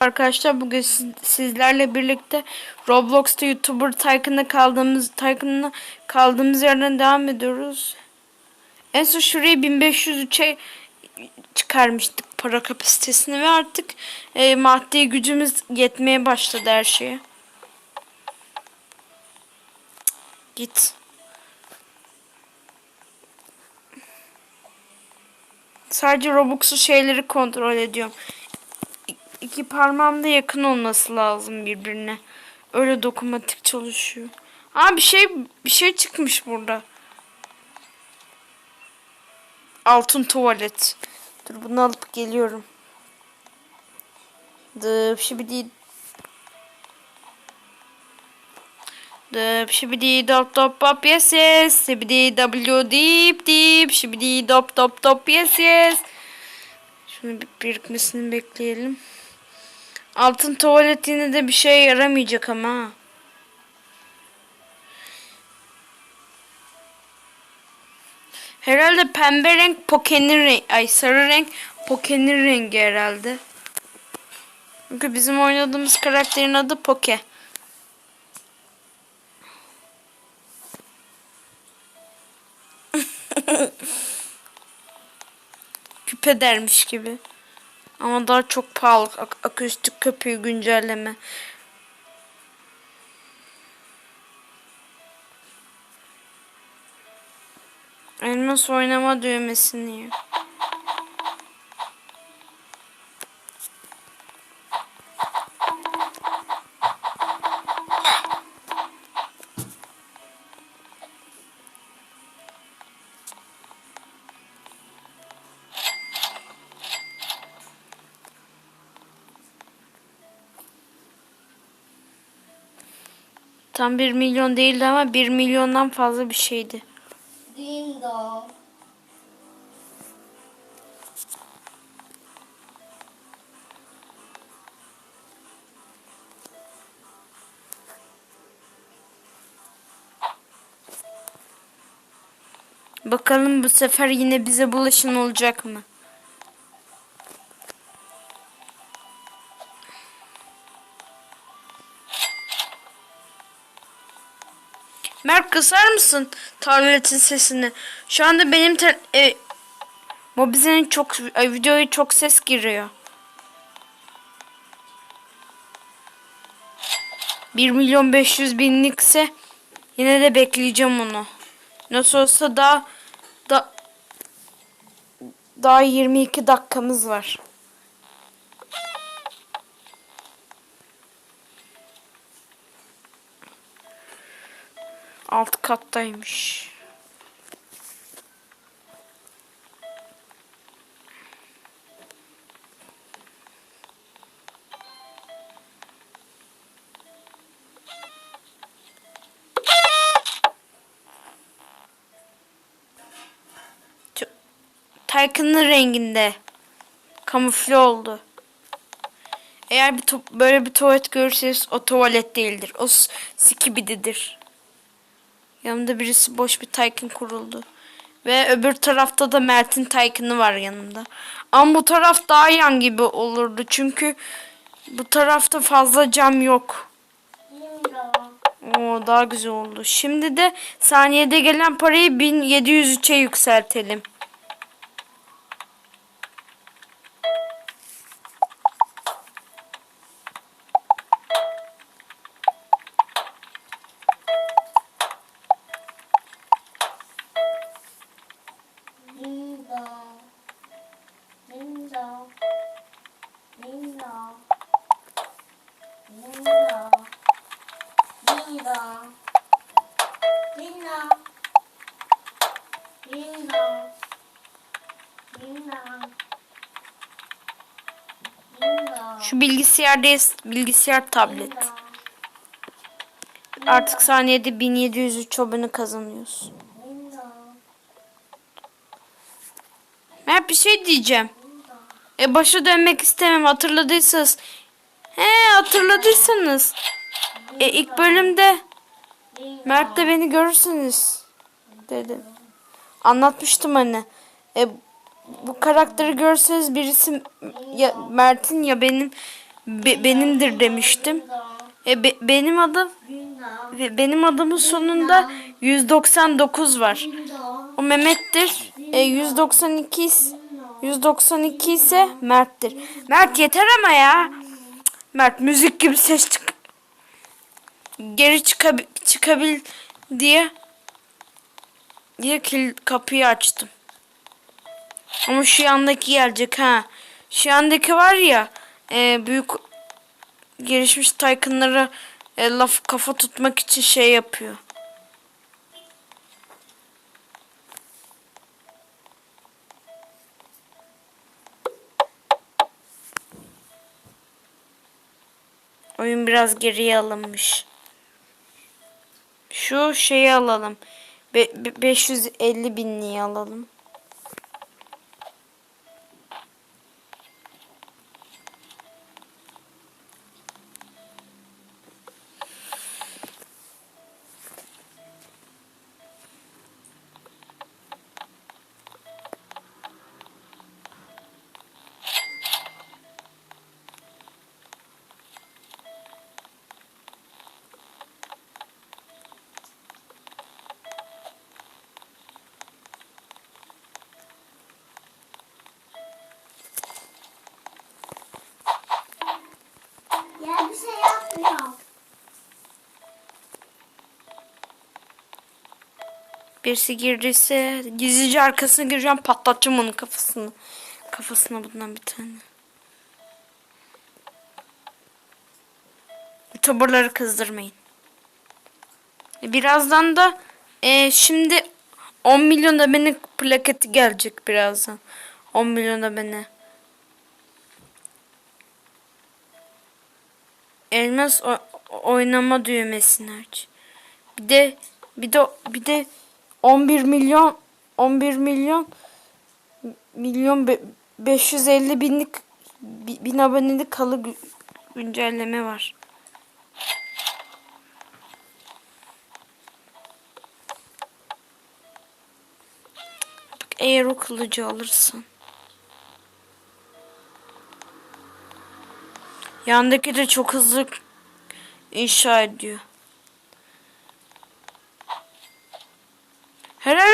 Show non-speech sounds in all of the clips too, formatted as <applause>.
Arkadaşlar bugün siz- sizlerle birlikte Roblox'ta YouTuber Tycoon'da kaldığımız Tycoon'da kaldığımız yerden devam ediyoruz. En son şurayı 1503'e çıkarmıştık para kapasitesini ve artık e, maddi gücümüz yetmeye başladı her şeye. Git. Sadece Robux'u şeyleri kontrol ediyorum. İki parmağım da yakın olması lazım birbirine. Öyle dokunmatik çalışıyor. Aa bir şey bir şey çıkmış burada. Altın tuvalet. Dur bunu alıp geliyorum. Dıp şibidi. Dıp şibidi dop dop pop yes yes. Şibidi w dip dip. Şibidi dop dop dop yes yes. Şunu bir birikmesini bekleyelim. Altın tuvalet yine de bir şeye yaramayacak ama. ha. Herhalde pembe renk Poke'nin renk, ay sarı renk Poke'nin rengi herhalde. Çünkü bizim oynadığımız karakterin adı Poke. <laughs> Küpe dermiş gibi. Ama daha çok pahalı ak- akustik kapıyı güncelleme. Elmas oynama düğmesini. Tam 1 milyon değildi ama 1 milyondan fazla bir şeydi. Ding dong. Bakalım bu sefer yine bize bulaşın olacak mı? Kısar mısın tabletin sesini? Şu anda benim te- e, Mobize'nin çok e, videoya çok ses giriyor. 1 milyon 500 binlikse yine de bekleyeceğim onu. Nasıl olsa daha da, daha 22 dakikamız var. Alt kattaymış. Tycoon'un renginde. Kamufle oldu. Eğer bir böyle bir tuvalet görürseniz o tuvalet değildir. O s- Skibidi'dir. Yanımda birisi boş bir Tycoon kuruldu. Ve öbür tarafta da Mert'in Tycoon'u var yanımda. Ama bu taraf daha yan gibi olurdu. Çünkü bu tarafta fazla cam yok. Oo daha güzel oldu. Şimdi de saniyede gelen parayı 1703'e yükseltelim. Bilgisayar değil, bilgisayar tablet. Artık saniyede 1703 abone dong. Ben bir şey diyeceğim. E başa dönmek istemem hatırladıysanız. He hatırladıysanız. E ilk bölümde Mert de beni görürsünüz dedim. Anlatmıştım hani. E bu karakteri görseniz birisi ya Mert'in ya benim be- benimdir demiştim. E, be- benim adım ve benim adımın sonunda 199 var. O Mehmet'tir. E, 192 is- 192 ise Mert'tir. Mert yeter ama ya. Mert müzik gibi ses çık. Geri çıkabil, çıkabil diye diye kil, kapıyı açtım. Ama şu yandaki gelecek ha. Şu yandaki var ya e, büyük gelişmiş Tycoon'lara e, laf kafa tutmak için şey yapıyor. Oyun biraz geriye alınmış. Şu şeyi alalım. Be- 550 binliği alalım. Birisi girdiyse gizlice arkasına gireceğim patlatacağım onun kafasını. Kafasına bundan bir tane. Taburları kızdırmayın. Birazdan da e, şimdi 10 milyon abone plaketi gelecek birazdan. 10 milyon abone. Elmas o- oynama düğmesini aç. Bir de bir de bir de 11 milyon 11 milyon milyon be- 550 binlik bi- bin abonelik kalı gü- güncelleme var. Eğer o kılıcı alırsan. Yandaki de çok hızlı inşa ediyor.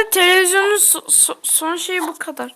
Herhalde televizyonun so- so- son şeyi bu kadar.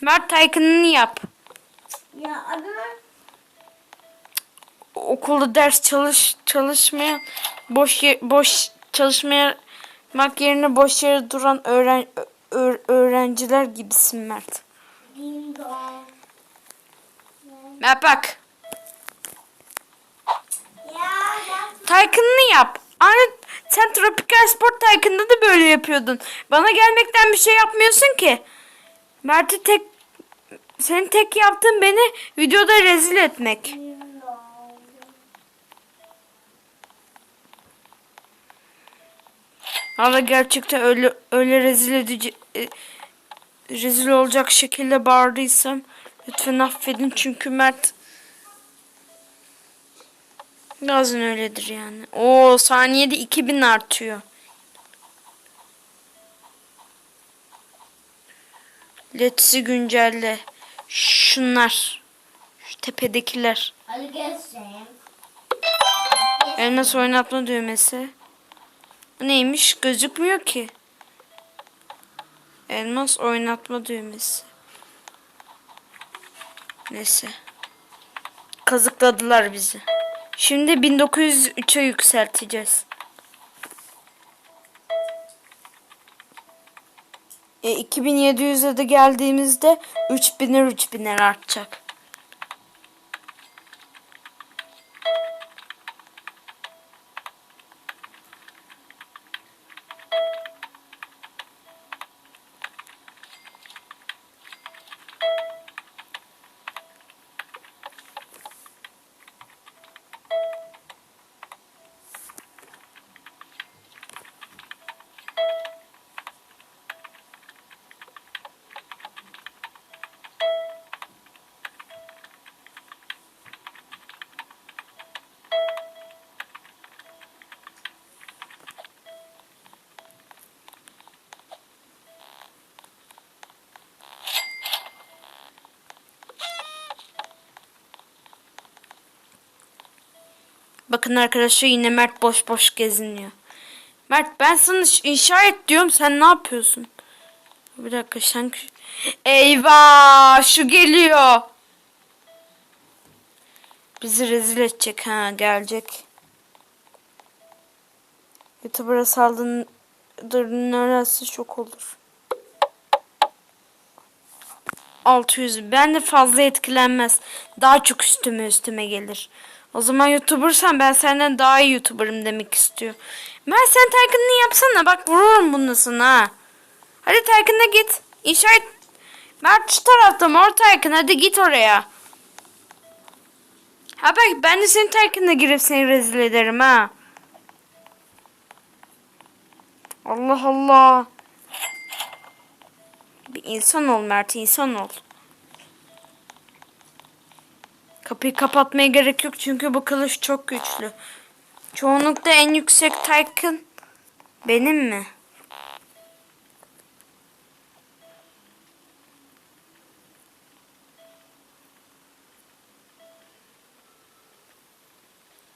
Mert Tycoon'unu yap. Ya ama Okulda ders çalış çalışmayan boş boş çalışmaya mak yerine boş yere duran öğren ö- öğrenciler gibisin Mert. Mert bak. Tycoon'unu yap. Aynı sen Tropical Sport Tycoon'da da böyle yapıyordun. Bana gelmekten bir şey yapmıyorsun ki. Mert'i tek senin tek yaptığın beni videoda rezil etmek. Valla gerçekten öyle öyle rezil edici e, rezil olacak şekilde bağırdıysam lütfen affedin çünkü Mert bazen öyledir yani. O saniyede 2000 artıyor. Let'si güncelle. Şunlar. Şu tepedekiler. Elmas oynatma düğmesi. Neymiş? Gözükmüyor ki. Elmas oynatma düğmesi. Neyse. Kazıkladılar bizi. Şimdi 1903'e yükselteceğiz. E, 2700'e de geldiğimizde 3000'er 3000'er artacak. Bakın arkadaşlar yine Mert boş boş geziniyor. Mert ben sana inşa et diyorum sen ne yapıyorsun? Bir dakika sen... Eyvah şu geliyor. Bizi rezil edecek ha gelecek. YouTuber'a saldırırsa çok olur. 600 ben de fazla etkilenmez. Daha çok üstüme üstüme gelir. O zaman YouTuber'san ben senden daha iyi YouTuber'ım demek istiyor. Mert sen Taycan'ını yapsana bak vururum bunu sana ha. Hadi Taycan'a git. İnşa et. Mert şu tarafta mor Taycan hadi git oraya. Ha bak ben de senin Taycan'ına girip seni rezil ederim ha. Allah Allah. Bir insan ol Mert insan ol. Kapıyı kapatmaya gerek yok çünkü bu kılıç çok güçlü. Çoğunlukla en yüksek Tycoon benim mi?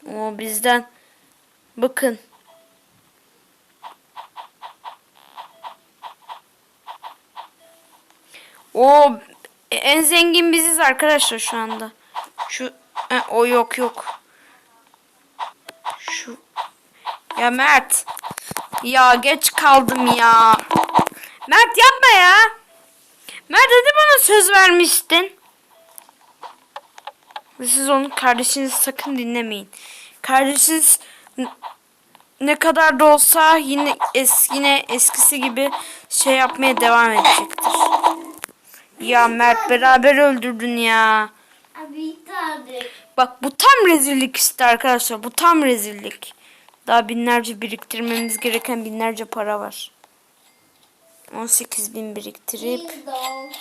O bizden. Bakın. O en zengin biziz arkadaşlar şu anda. Şu e, o yok yok. Şu ya Mert. Ya geç kaldım ya. Mert yapma ya. Mert hadi bana söz vermiştin. Ve Siz onun kardeşinizi sakın dinlemeyin. Kardeşiniz ne kadar da olsa yine es yine eskisi gibi şey yapmaya devam edecektir. Ya Mert beraber öldürdün ya. Bak bu tam rezillik işte arkadaşlar. Bu tam rezillik. Daha binlerce biriktirmemiz gereken binlerce para var. 18 bin biriktirip. Ding dong.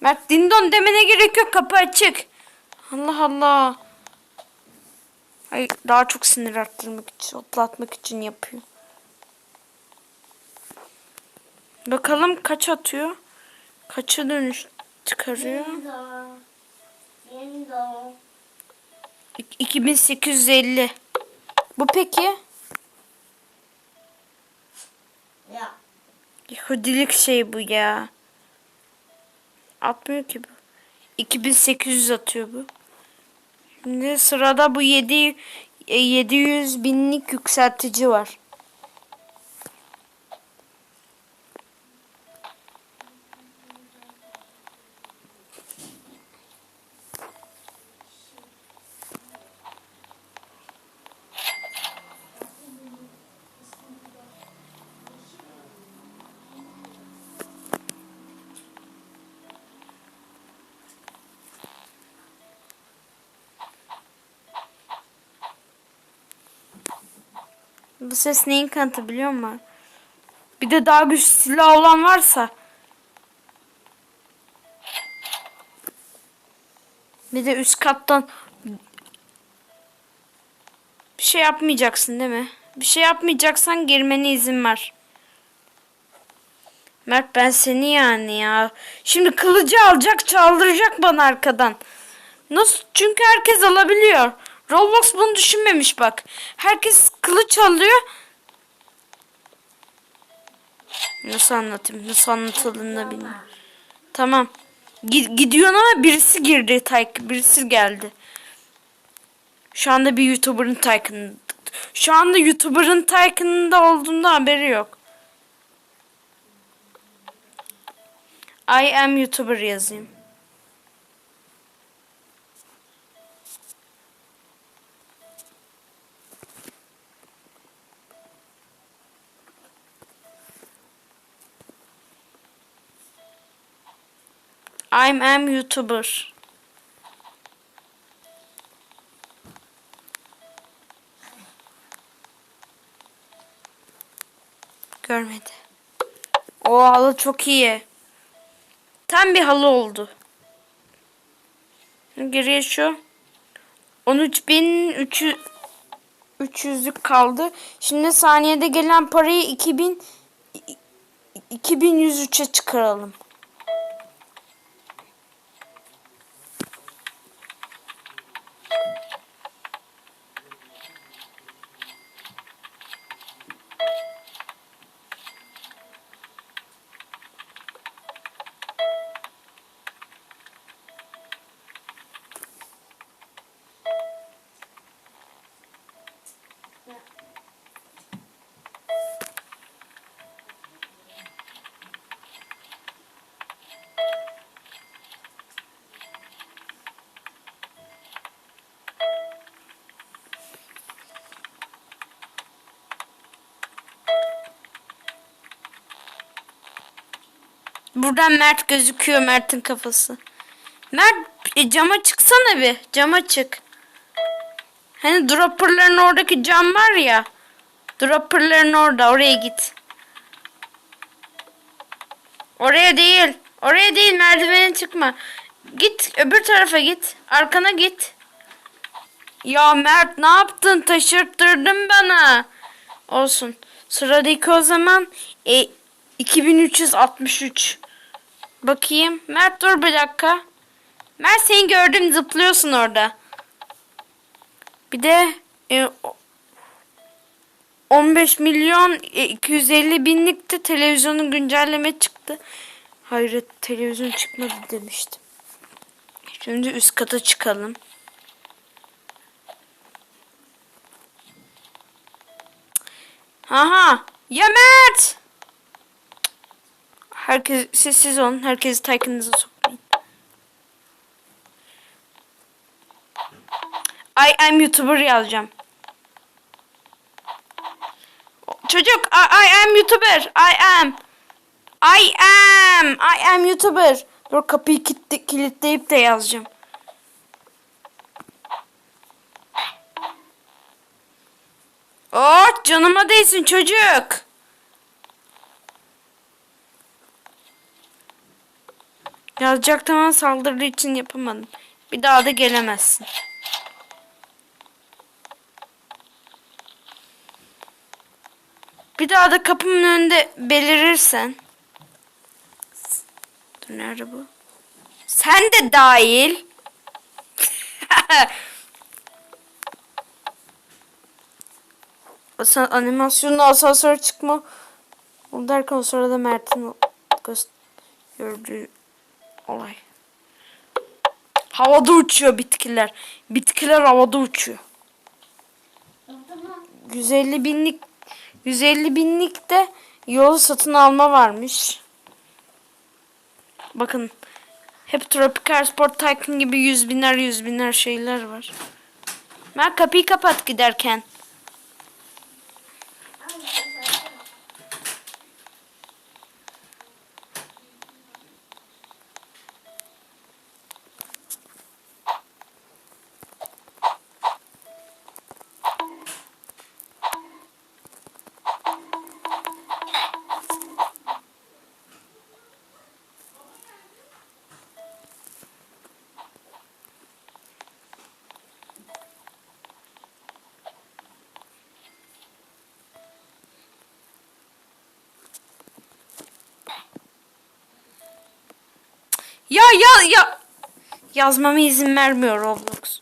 Mert dindon demene gerek yok kapı açık. Allah Allah. Ay daha çok sinir arttırmak için, hoplatmak için yapıyor. Bakalım kaç atıyor? Kaça dönüş çıkarıyor? Ding 2850. Bu peki? Ya. Yahudilik şey bu ya. Atmıyor ki bu. 2800 atıyor bu. Şimdi sırada bu 7 e, 700 binlik yükseltici var. Bu ses neyin kanıtı biliyor musun? Bir de daha güçlü silah olan varsa. Bir de üst kattan bir şey yapmayacaksın değil mi? Bir şey yapmayacaksan girmene izin var. Mert ben seni yani ya. Şimdi kılıcı alacak çaldıracak bana arkadan. Nasıl? Çünkü herkes alabiliyor. Roblox bunu düşünmemiş bak. Herkes kılıç alıyor. Nasıl anlatayım? Nasıl anlatıldığını bilmiyorum. Tamam. Gi- gidiyorsun ama birisi girdi. Tayk birisi geldi. Şu anda bir YouTuber'ın Tycoon'ında. Şu anda YouTuber'ın Tycoon'ında olduğunda haberi yok. I am YouTuber yazayım. I'm am YouTuber. Görmedi. O halı çok iyi. Tam bir halı oldu. Geriye şu. 13.300 300'lük kaldı. Şimdi saniyede gelen parayı 2000 2103'e çıkaralım. Buradan Mert gözüküyor Mert'in kafası. Mert e, cama çıksana bir. Cama çık. Hani dropperların oradaki cam var ya. Dropperların orada. Oraya git. Oraya değil. Oraya değil merdivene çıkma. Git öbür tarafa git. Arkana git. Ya Mert ne yaptın? Taşırttırdın bana. Olsun. Sıradaki o zaman e, 2363. Bakayım. Mert dur bir dakika. Mert seni gördüm zıplıyorsun orada. Bir de e, o- 15 milyon e, 250 binlikte televizyonun güncelleme çıktı. Hayret televizyon çıkmadı demiştim. Şimdi üst kata çıkalım. Aha! Ya Mert! Herkes sessiz olun. Herkesi Tycoon'ınıza sokmayın. I am YouTuber yazacağım. Çocuk I, I am YouTuber. I am. I am. I am YouTuber. Dur kapıyı kilitle, kilitleyip de yazacağım. Oh canıma değsin çocuk. Yazacaktım ama saldırdığı için yapamadım. Bir daha da gelemezsin. Bir daha da kapımın önünde belirirsen. Dur nerede bu? Sen de dahil. <laughs> Sen animasyonun asansör çıkma. Derken o sırada Mert'in gördüğü olay. Havada uçuyor bitkiler. Bitkiler havada uçuyor. Tamam. 150 binlik 150 binlik de yol satın alma varmış. Bakın hep Tropical Sport Tycoon gibi yüz biner yüz biner şeyler var. Mer kapıyı kapat giderken. Ya ya ya. Yazmama izin vermiyor Roblox.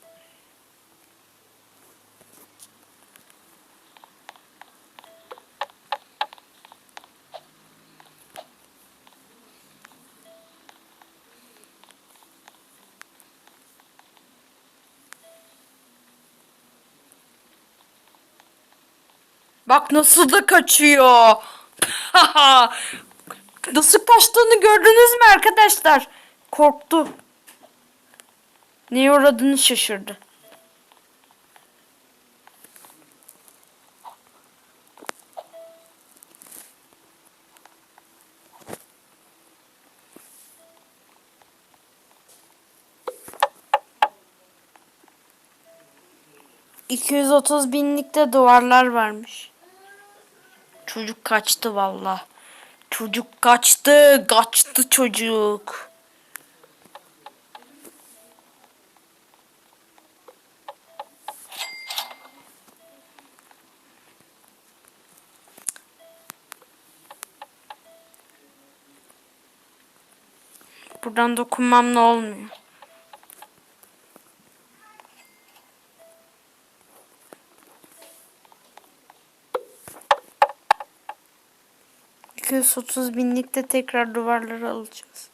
Bak nasıl da kaçıyor. <laughs> nasıl kaçtığını gördünüz mü arkadaşlar? Korktu. Neye uğradığını şaşırdı. ...230 binlikte duvarlar varmış. Çocuk kaçtı valla. Çocuk kaçtı, kaçtı çocuk. Buradan dokunmam ne olmuyor. ...230 binlikte tekrar duvarları alacağız.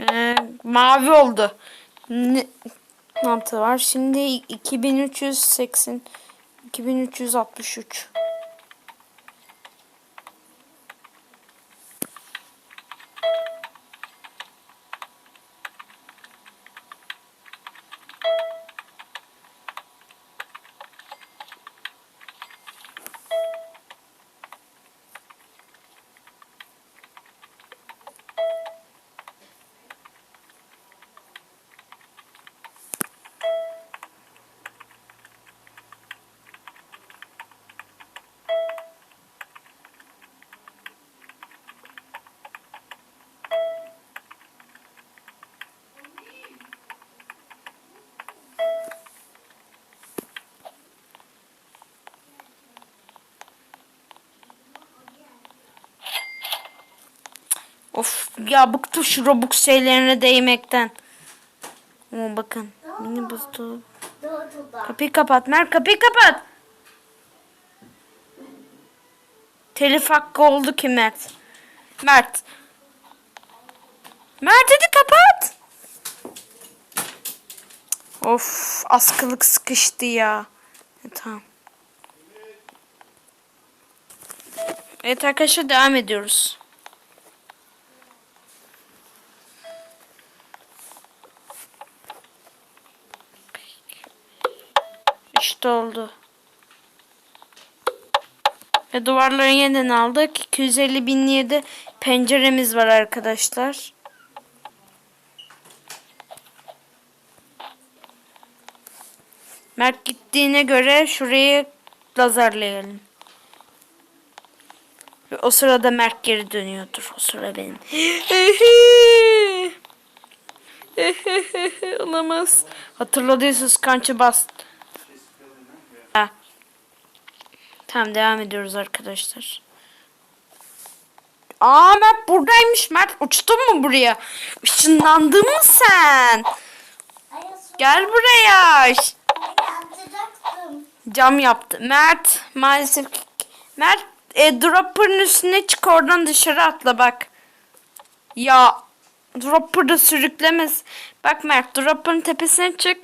Ee, mavi oldu. Ne mantığı var? Şimdi 2380 2363. Of ya bıktım şu Robux şeylerine değmekten. Oo bakın. Mini buzdolabı. Kapıyı kapat. Mer kapıyı kapat. Telif hakkı oldu ki Mert. Mert. Mert hadi kapat. Of askılık sıkıştı ya. E, tamam. Evet arkadaşlar devam ediyoruz. İşte oldu. Ve duvarları yeniden aldık. 250 binliğe de penceremiz var arkadaşlar. Mert gittiğine göre şurayı lazerleyelim. Ve o sırada Mert geri dönüyordur. O sıra benim. Olamaz. Hatırladıysanız kançı bast. Ha. Tamam devam ediyoruz arkadaşlar. Aa Mert buradaymış. Mert uçtun mu buraya? Işınlandın mı sen? Gel buraya. Cam yaptı. Mert maalesef Mert e, dropper'ın üstüne çık oradan dışarı atla bak. Ya dropper da sürüklemez. Bak Mert dropper'ın tepesine çık.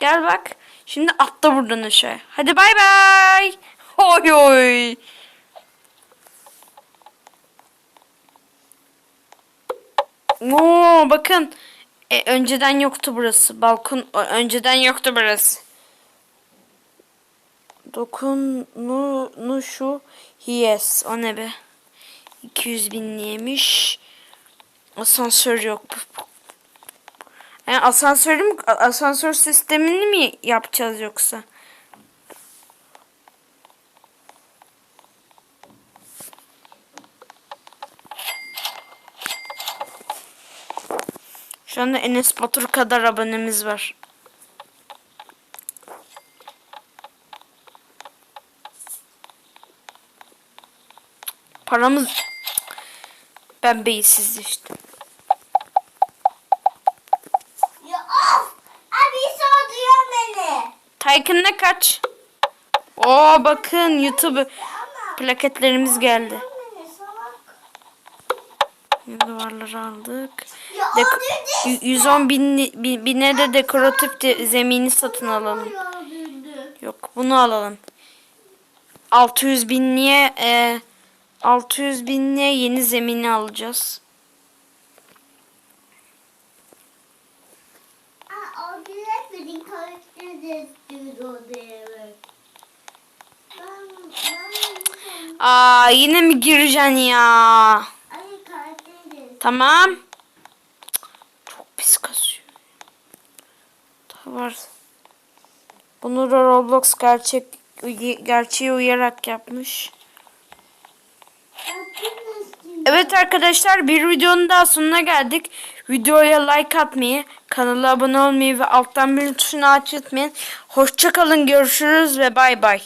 Gel bak. Şimdi atla buradan aşağı. Hadi bay bay. Oy oy. Oo bakın. E, önceden yoktu burası. Balkon önceden yoktu burası. Dokunu şu yes o ne be 200 binliymiş asansör yok yani asansörü mü asansör sistemini mi yapacağız yoksa şu anda Enes Batur kadar abonemiz var Paramız... Ben beyinsizleştim. Ya of! Abi soğutuyor beni. Tycoon'la kaç? Oo bakın YouTube plaketlerimiz geldi. Duvarları aldık. Dek- öldürdü. y- 110 bin, bi- bine de dekoratif de zemini satın alalım. Yok bunu alalım. 600 binliğe e, 600 binliğe yeni zemini alacağız. Aa yine mi gireceksin ya? Tamam. Çok pis kasıyor. Daha var. Bunu Roblox gerçek gerçeğe uyarak yapmış. Evet arkadaşlar bir videonun daha sonuna geldik. Videoya like atmayı, kanala abone olmayı ve alttan bir tuşunu açmayı. Hoşçakalın görüşürüz ve bay bay.